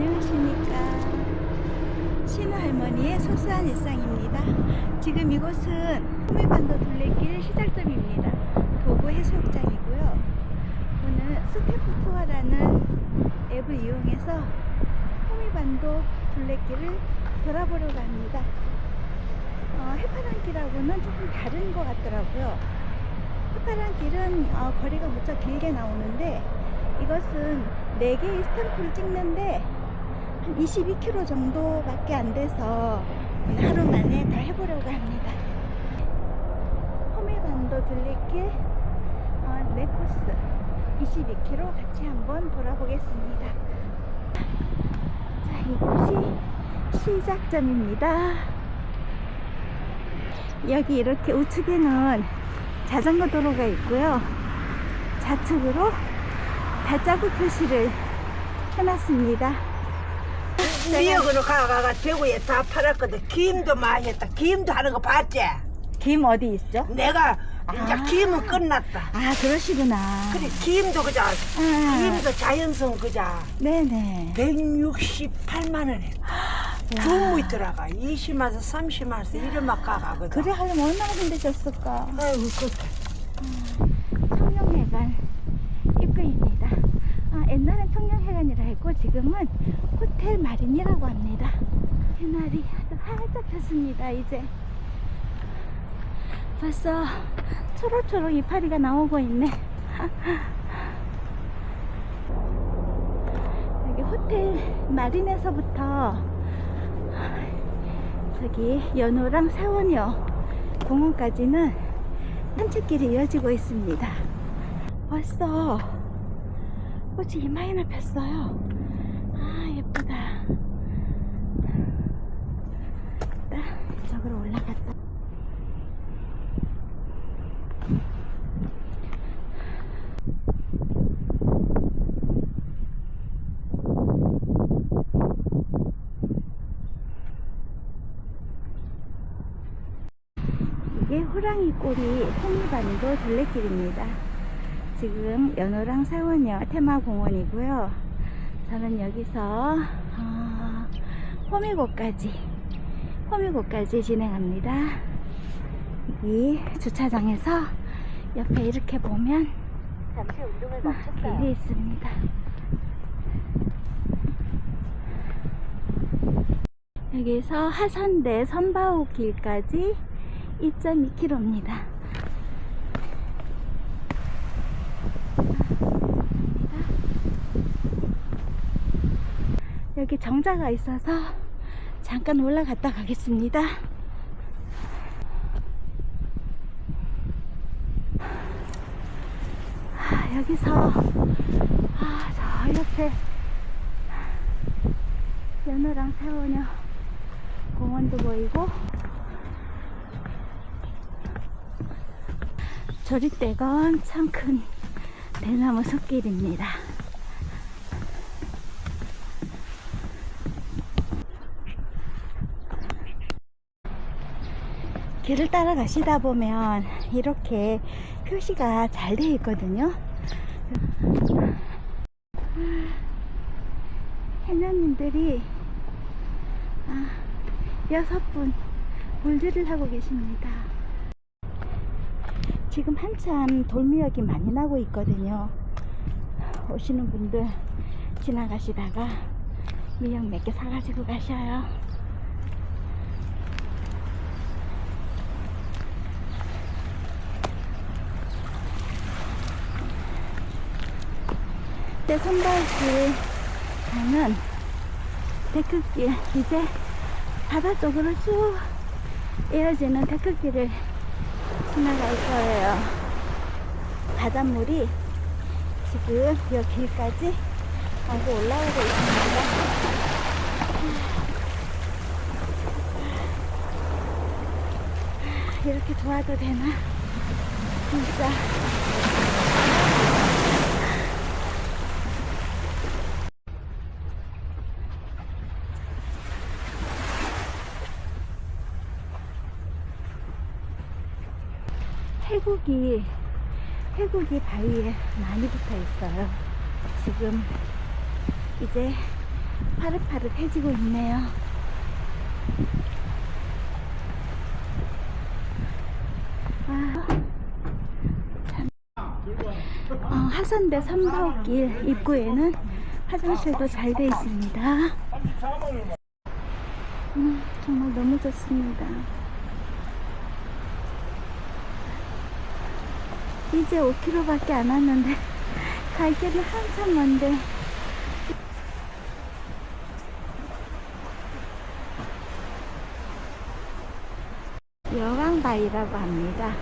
안녕하십니까. 신우 할머니의 소소한 일상입니다. 지금 이곳은 호미반도 둘레길 시작점입니다. 도구 해수욕장이고요. 오늘 스태프 투어라는 앱을 이용해서 호미반도 둘레길을 돌아보려고 합니다. 어, 해파랑길하고는 조금 다른 것 같더라고요. 해파랑길은 어, 거리가 무척 길게 나오는데 이것은 4개의 스탬프를 찍는데 한 22km 정도밖에 안 돼서 하루 만에 다 해보려고 합니다. 호미반도 둘레길 어, 네 코스 22km 같이 한번 돌아보겠습니다. 자, 이곳이 시작점입니다. 여기 이렇게 우측에는 자전거 도로가 있고요. 좌측으로 발자국 표시를 해놨습니다. 미역으로 가가가 대구에 다 팔았거든. 김도 많이 했다. 김도 하는 거 봤지? 김 어디 있죠? 내가 이제 아. 김은 끝났다. 아 그러시구나. 그래 김도 그자 아, 김도 자연성 그자 네네. 168만 원에 주무이 들어가 20만에서 30만에서 이래 막 가가거든. 그래 하려면 얼마나 힘드셨을까. 아이고 그 청룡회관 입구입니다. 아, 옛날엔 청룡 회관이라 했고 지금은 호텔 마린이라고 합니다. 해날이 활짝 폈습니다. 이제 벌써 초록초록 이파리가 나오고 있네. 여기 호텔 마린에서부터 저기 연호랑 사원여 공원까지는 산책길이 이어지고 있습니다. 벌써 꽃이 이마이나 폈어요. 아, 예쁘다. 딱 이쪽으로 올라갔다. 이게 호랑이 꼬리 호미반도 둘레길입니다. 지금 연호랑 사원여 테마공원이고요. 저는 여기서 어, 호미곶까지 호미곶까지 진행합니다. 여기 주차장에서 옆에 이렇게 보면 잠시 운동을 길이 멈췄어요. 있습니다. 여기서 하산대 선바호 길까지 2.2km입니다. 여기 정자가 있어서 잠깐 올라갔다 가겠습니다. 아, 여기서 아, 저 옆에 연호랑 세원여 공원도 보이고 조립대건 참 큰 대나무 숲길입니다. 길을 따라가시다 보면 이렇게 표시가 잘 되어 있거든요. 해녀님들이 아, 여섯 분 물질을 하고 계십니다. 지금 한참 돌미역이 많이 나고 있거든요. 오시는 분들 지나가시다가 미역 몇 개 사가지고 가셔요. 때 선발길 가는 데크길 이제 바다 쪽으로 쭉 이어지는 데크길을 지나갈 거예요. 바닷물이 지금 이 길까지 마구 올라오고 있습니다. 이렇게 좋아도 되나? 진짜. 해국이 해국이 바위에 많이 붙어 있어요. 지금 이제 파릇파릇해지고 있네요. 아, 참. 어, 하산대 삼바길 입구에는 화장실도 잘 돼 있습니다. 음, 정말 너무 좋습니다. 이제 5km밖에 안 왔는데 갈 길이 한참 먼데 여왕바위라고 합니다.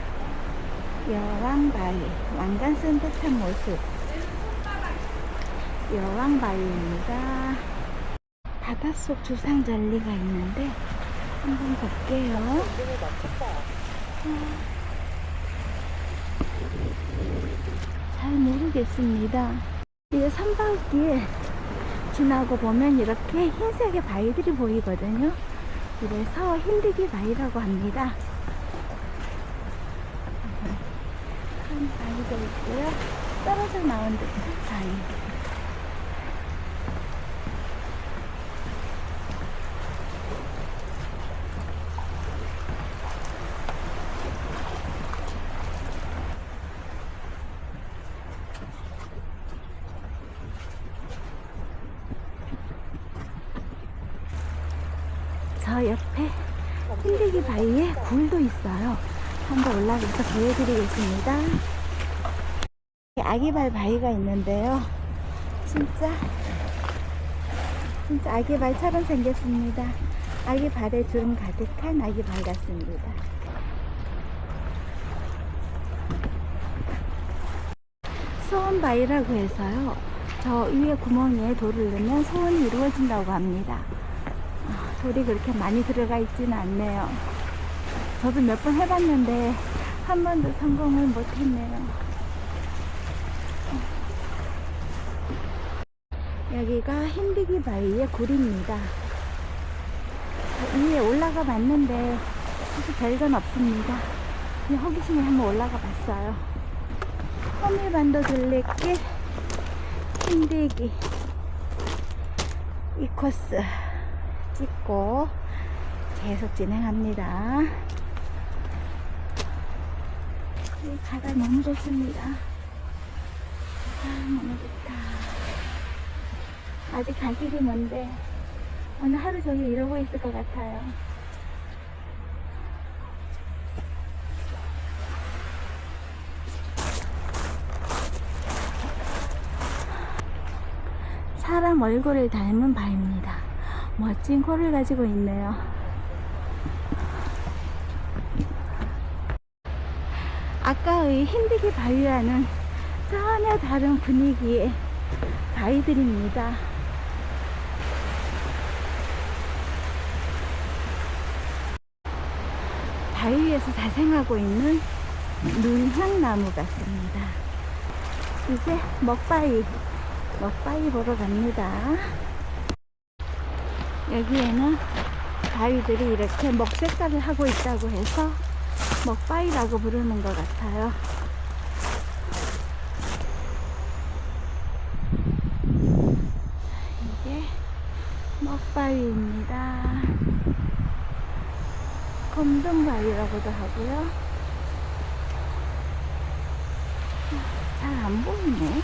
여왕바위 왕관 쓴 듯한 모습 여왕바위입니다. 바닷속 주상절리가 있는데 한번 볼게요. 잘 모르겠습니다. 이제 삼바길 지나고 보면 이렇게 흰색의 바위들이 보이거든요. 그래서 흰디기 바위라고 합니다. 큰 바위도 있고요. 떨어져 나온 듯한 바위. 저 옆에 흰디기 바위에 굴도 있어요. 한번 올라가서 보여드리겠습니다. 아기발 바위가 있는데요. 진짜, 진짜 아기발처럼 생겼습니다. 아기발에 주름 가득한 아기발 같습니다. 소원바위라고 해서요. 저 위에 구멍에 돌을 넣으면 소원이 이루어진다고 합니다. 아, 돌이 그렇게 많이 들어가 있지는 않네요. 저도 몇 번 해봤는데 한 번도 성공을 못했네요. 여기가 흰디기 바위의 굴입니다. 위에 올라가 봤는데 사실 별건 없습니다. 그냥 호기심에 한번 올라가 봤어요. 호밀반도 둘레길 흰디기 이 코스 찍고 계속 진행합니다. 이 바다 너무 좋습니다. 아, 너무 좋다. 아직 갈 길이 먼데 오늘 하루 종일 이러고 있을 것 같아요. 사람 얼굴을 닮은 바입니다. 멋진 코를 가지고 있네요. 아까의 힘들기 바위와는 전혀 다른 분위기의 바위들입니다. 바위 위에서 자생하고 있는 눈향나무 같습니다. 이제 먹바위, 먹바위 보러 갑니다. 여기에는 바위들이 이렇게 먹색깔을 하고 있다고 해서 먹바위라고 부르는 것 같아요. 이게 먹바위입니다. 검정바위라고도 하고요. 잘 안 보이네.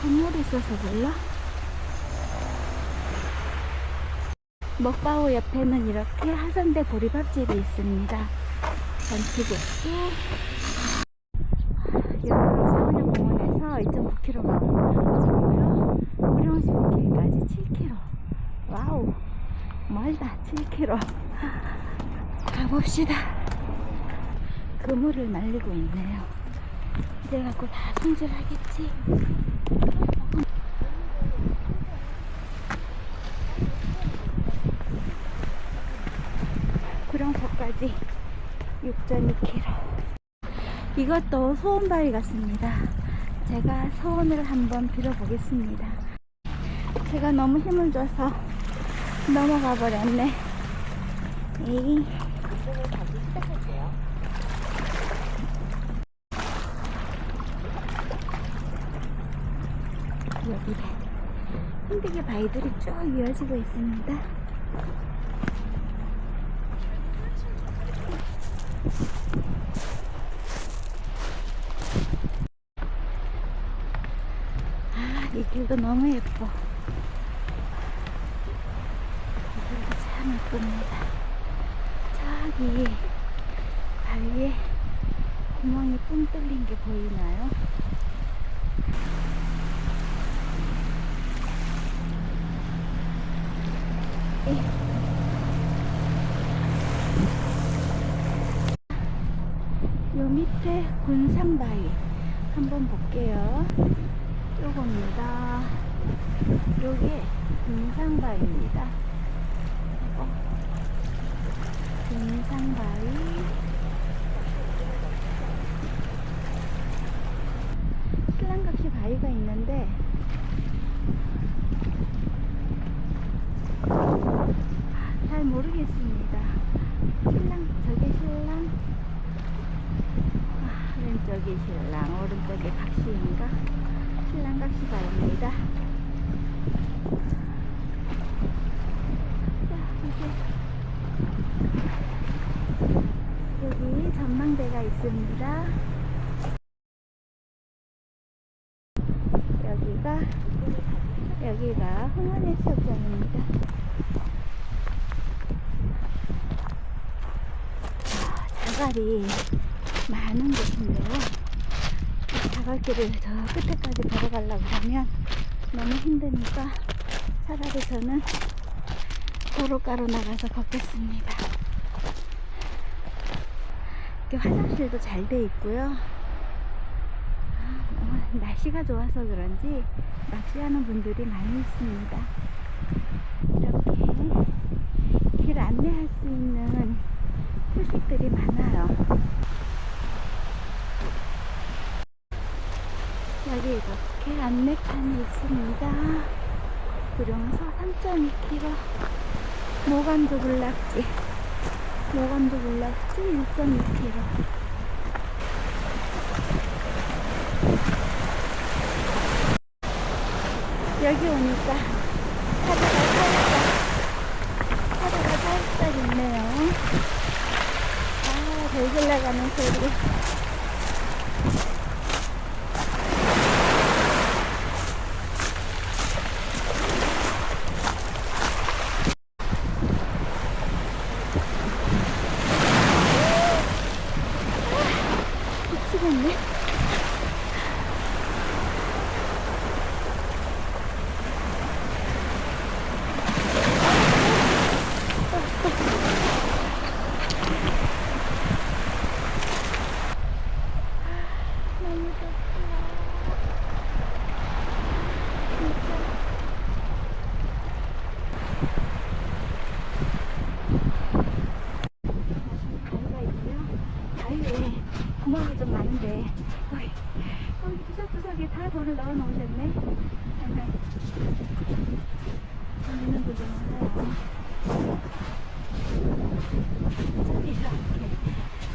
건물이 있어서 몰라. 먹바오 옆에는 이렇게 하산대 보리밥집이 있습니다. 전투국수. 여기로 서울역공원에서 2.9km 나오고요. 무령수길까지 7km. 와우. 멀다. 7km. 가봅시다. 그물을 날리고 있네요. 이래갖고 다 손질하겠지. 이것도 소원바위 같습니다. 제가 소원을 한번 빌어보겠습니다. 제가 너무 힘을 줘서 넘어가 버렸네. 에이. 여기래. 힘들게 바 바위들이 쭉 이어지고 있습니다. 아, 이 길도 너무 예뻐. 이 길도 참 예쁩니다. 저기 바위에 구멍이 뻥 뚫린 게 보이나요? 요 밑에 군상바위 한번 볼게요. 요겁니다. 요게 군상바위입니다. 이거. 군상바위. 신랑각시 바위가 있는데 잘 모르겠습니다. 신랑 저게 신랑 아, 왼쪽이 신랑 오른쪽에 각시 각시 바입니다. 자 이제 여기 전망대가 있습니다. 여기가 여기가 흥원해수욕장입니다. 아, 자갈이 많은 곳인데요. 이 자갈길을 저 끝에까지 걸어가려고 하면 너무 힘드니까 차라리 저는 도로가로 나가서 걷겠습니다. 이렇게 화장실도 잘 돼 있고요. 어, 날씨가 좋아서 그런지 낚시하는 분들이 많이 있습니다. 이렇게 길 안내할 수 있는 표식들이 많아요. 여기 이렇게 안내판이 있습니다. 구룡서 3.2km 모간도 군락지 모간도 군락지 1.2km 여기 오니까 파도가 살짝 파도가 살짝 있네요 아 별들 나가는 소리 미치겠네 너무 좋다 진짜 가위가 있고요. 가위에 구멍이 좀 많은데 어이, 여기 구석구석에 다 돌을 넣어 놓으셨네. 재밌는 분들 많아요.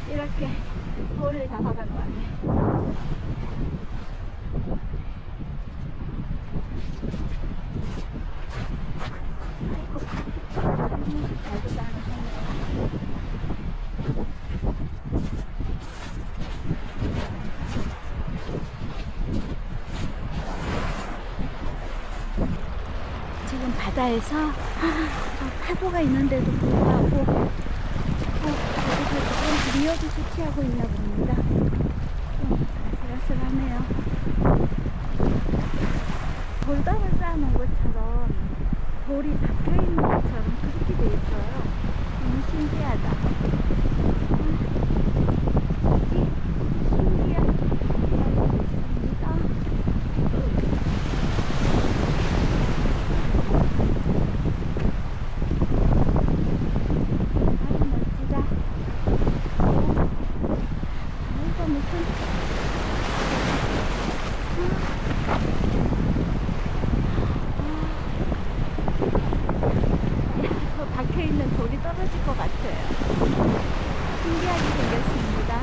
이렇게 이렇게 돌을 잡아간 거. 아이고, 잘도 따라하네. 바다에서 아, 파도가 있는데도 불구하고 어, 여기서 지금 리어도 수치하고 있나 봅니다. 좀 아슬아슬하네요. 돌담을 쌓아놓은 것처럼 돌이 박혀있는 것처럼 그렇게 돼 있어요. 너무 신기하다. 아, 여기 신기한 바위도 있습니다. 아유 멋지다. 아이고 무슨 저 박혀 있는 돌이 떨어질 것 같아요. 신기하게 생겼습니다.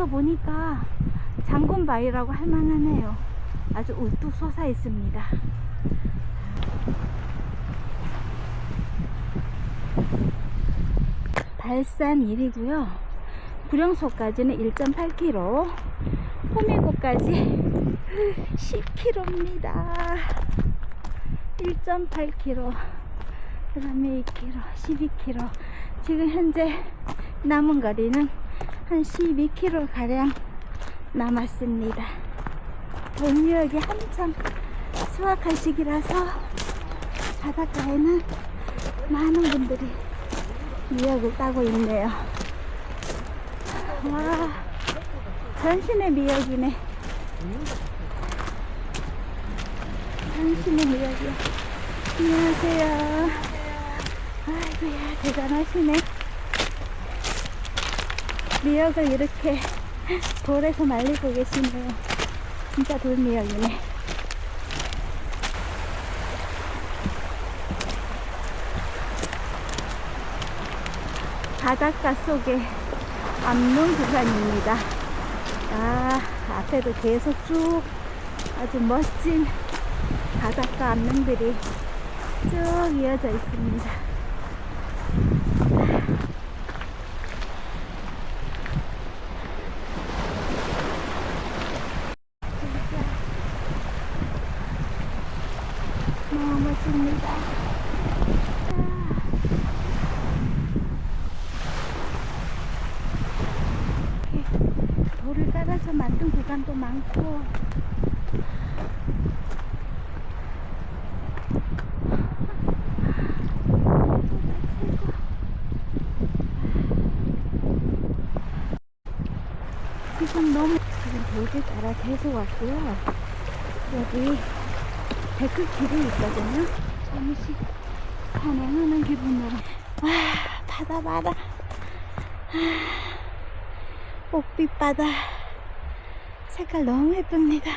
밑에서 보니까 장군바위라고 할 만하네요. 아주 우뚝 솟아 있습니다. 발산 1이고요. 구령소까지는 1.8km, 호미곶까지 10km입니다. 1.8km, 그 다음에 2km, 12km. 지금 현재 남은 거리는 한 12km 가량 남았습니다. 돌미역이 한참 수확할 시기라서 바닷가에는 많은 분들이 미역을 따고 있네요. 와, 전신의 미역이네. 전신의 미역이야. 안녕하세요. 아이고야, 대단하시네. 미역을 이렇게 돌에서 말리고 계시네요. 진짜 돌미역이네. 바닷가 속에 암릉 구간입니다. 아, 앞에도 계속 쭉 아주 멋진 바닷가 암릉들이 쭉 이어져 있습니다. 진짜 너무 멋집니다. 아. 이렇게 돌을 따라서 만든 구간도 많고 지금 너무 지금 돌을 따라 계속 왔고요. 여기 데크 길이 있거든요. 잠시 산행하는 기분으로. 와 바다 바다. 옥빛 바다. 색깔 너무 예쁩니다.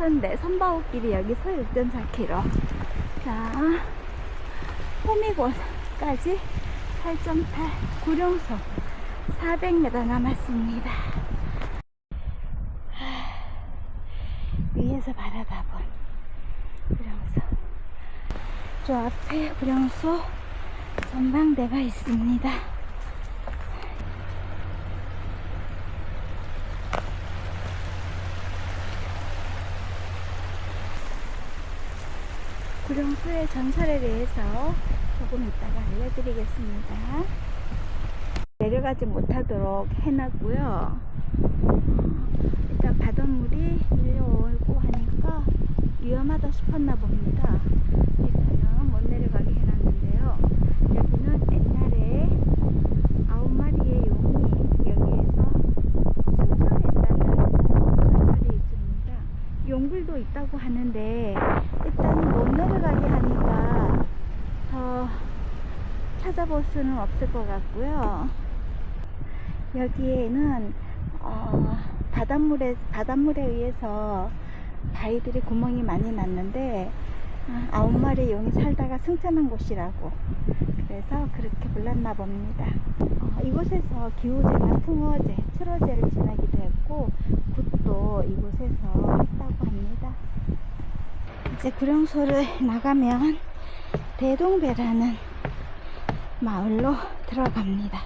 화선대 선바옥길이 여기서 6.4km. 자, 호미곶까지 8.8 구룡소 400m 남았습니다. 위에서 바라다본 구룡소. 저 앞에 구룡소 전망대가 있습니다. 구룡소의 전설에 대해서 조금 이따가 알려드리겠습니다. 내려가지 못하도록 해놨고요. 일단 바닷물이 밀려오고 하니까 위험하다 싶었나 봅니다. 내려가게 해놨는데요. 여기는 옛날에 아홉 마리의 용이 여기에서 승천했다는 전설이 있습니다. 용불도 있다고 하는데 일단은 못 내려가게 하니까 더 찾아볼 수는 없을 것 같고요. 여기에는 어, 바닷물에 바닷물에 의해서 바위들이 구멍이 많이 났는데 아, 아홉 마리 용이 살다가 승천한 곳이라고 그래서 그렇게 불렀나 봅니다. 어, 이곳에서 기우제나 풍어제, 트러제를 지나기도 했고 굿도 이곳에서 했다고 합니다. 이제 구룡소를 나가면 대동배라는 마을로 들어갑니다.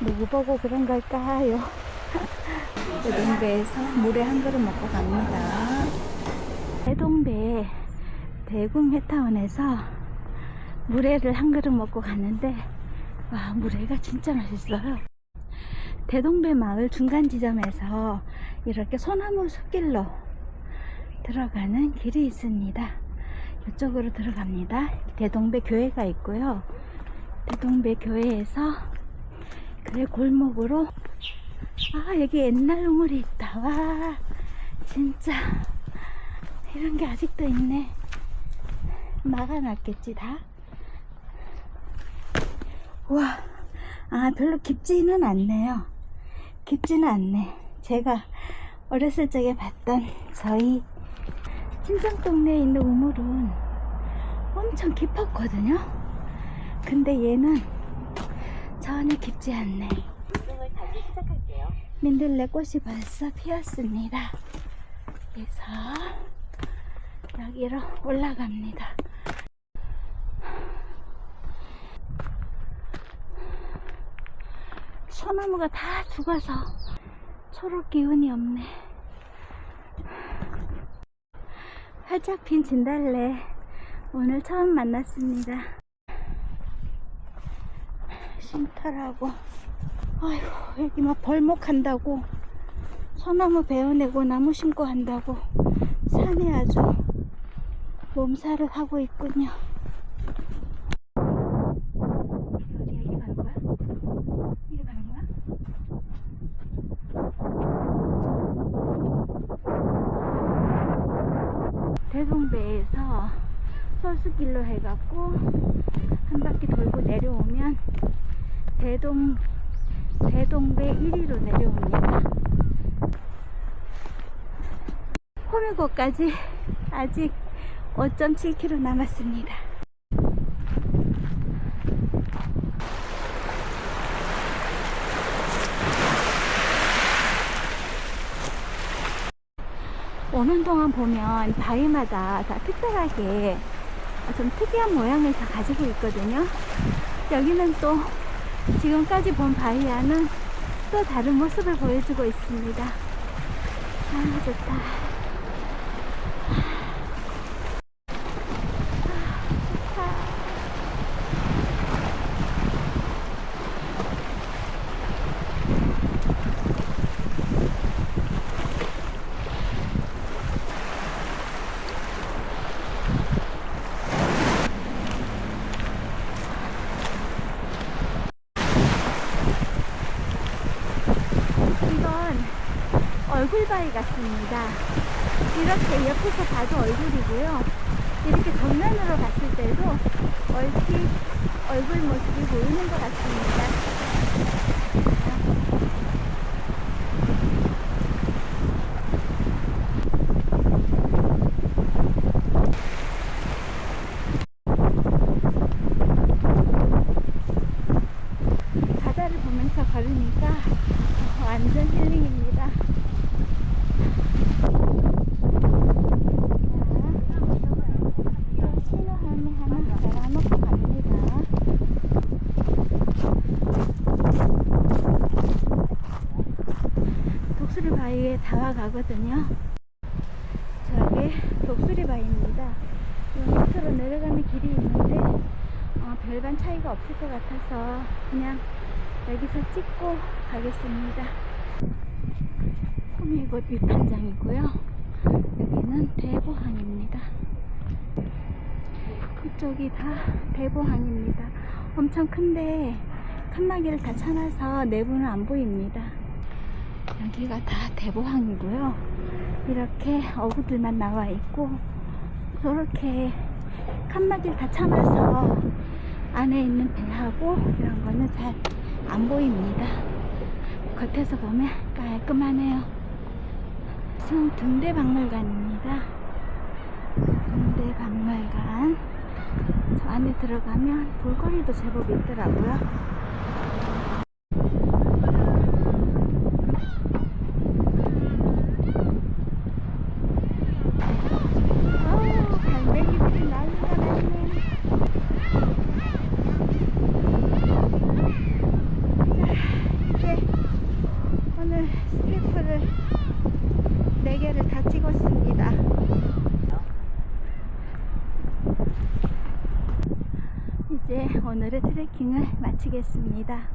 누구 보고 그런 걸까요? 대동배에서 물에 한 그릇 먹고 갑니다. 대동배 대궁 해타운에서 물회를 한 그릇 먹고 갔는데 와 물회가 진짜 맛있어요. 대동배 마을 중간 지점에서 이렇게 소나무 숲길로 들어가는 길이 있습니다. 이쪽으로 들어갑니다. 대동배 교회가 있고요. 대동배 교회에서 그 골목으로 아 여기 옛날 우물이 있다. 와 진짜 이런 게 아직도 있네. 막아놨겠지 다. 와, 아 별로 깊지는 않네요. 깊지는 않네. 제가 어렸을 적에 봤던 저희 친정 동네에 있는 우물은 엄청 깊었거든요. 근데 얘는 전혀 깊지 않네. 민들레 꽃이 벌써 피었습니다. 그래서 여기로 올라갑니다. 소나무가 다 죽어서 초록 기운이 없네. 활짝 핀 진달래 오늘 처음 만났습니다. 쉼터라고 아이고 여기 막 벌목한다고 소나무 베어내고 나무 심고 한다고 산에 아주 몸살을 하고 있군요. 어디 여기 가는 거야? 이리 가는 거야? 대동배에서 서수길로 해갖고 한 바퀴 돌고 내려오면 대동 대동배 1위로 내려옵니다. 호미곶까지 아직 5.7km 남았습니다. 오는 동안 보면 바위마다 다 특별하게 좀 특이한 모양을 다 가지고 있거든요. 여기는 또 지금까지 본 바위와는 또 다른 모습을 보여주고 있습니다. 아, 좋다. 이건 얼굴바위 같습니다. 이렇게 옆에서 얼굴이고요. 이렇게 정면으로 봤을 때도 얼핏 얼굴 모습이 보이는 것 같습니다. 바다를 보면서 걸으니까 완전 힐링입니다. 자, 신호함이 하나 달아놓고 갑니다. 독수리 바위에 다 와 가거든요. 저게 독수리 바위입니다. 이 밑으로 내려가는 길이 있는데 어, 별반 차이가 없을 것 같아서 그냥 여기서 찍고 가겠습니다. 호미곶 위판장이고요. 여기는 대보항입니다. 이쪽이 다 대보항입니다. 엄청 큰데 칸막이를 다 쳐놔서 내부는 안 보입니다. 여기가 다 대보항이고요. 이렇게 어구들만 나와 있고 저렇게 칸막이를 다 쳐놔서 안에 있는 배하고 이런 거는 잘 안 보입니다. 겉에서 보면 깔끔하네요. 지금 등대박물관입니다. 등대박물관. 저 안에 들어가면 볼거리도 제법 있더라고요. 어우, 갈매기들이 난리가 났네. 이제 오늘 스태프를 4개를 다 찍었습니다. 이제 오늘의 트레킹을 마치겠습니다.